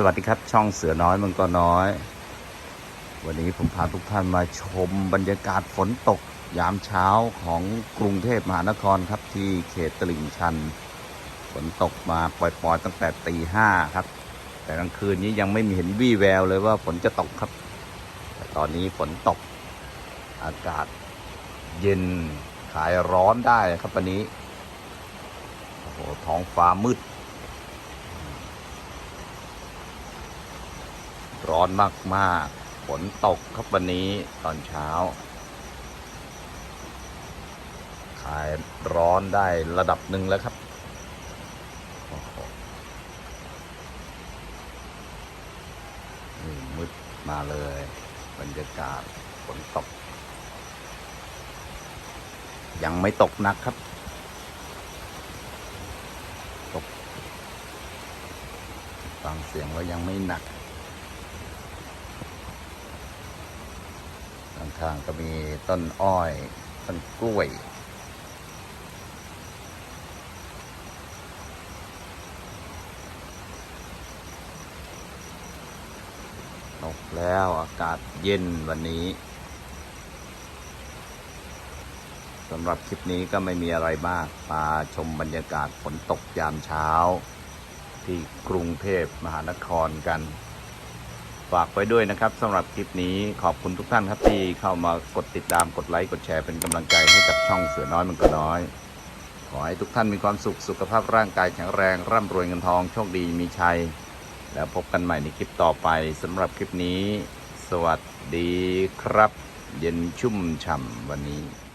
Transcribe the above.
สวัสดีครับ ช่องเสือน้อยมังกรน้อย วันนี้ผมพาทุกท่านมาชมบรรยากาศฝนตกยามเช้าของกรุงเทพมหานครครับที่เขตตลิ่งชัน ฝนตกมาปล่อยๆตั้งแต่ตีห้าครับ แต่กลางคืนนี้ยังไม่มีเห็นวี่แววเลยว่าฝนจะตกครับ แต่ตอนนี้ฝนตก อากาศเย็นขายร้อนได้ครับวันนี้โอ้โหท้องฟ้ามืด ร้อนมากๆ ฝนตกครับวันนี้ตอนเช้า ขายร้อนได้ระดับหนึ่งแล้วครับ นี่มืดมาเลย บรรยากาศฝนตก ยังไม่ตกหนักครับตกฟังเสียงว่ายังไม่หนัก ข้างก็มีต้นอ้อย ต้นกล้วย ตกแล้วอากาศเย็นวันนี้สำหรับคลิปนี้ก็ไม่มีอะไรมาก มาชมบรรยากาศฝนตกยามเช้า ที่กรุงเทพมหานครกัน ฝากไว้ด้วยนะครับสำหรับคลิปนี้ขอบคุณทุกท่านครับที่เข้ามากดติดตามกดไลค์กดแชร์เป็นกำลังใจให้กับช่องเสือน้อยมันก็น้อย ขอให้ทุกท่านมีความสุขสุขภาพร่างกายแข็งแรง ร่ำรวยเงินทองโชคดีมีชัย แล้วพบกันใหม่ในคลิปต่อไปสำหรับคลิปนี้ สวัสดีครับ เย็นชุ่มฉ่ำวันนี้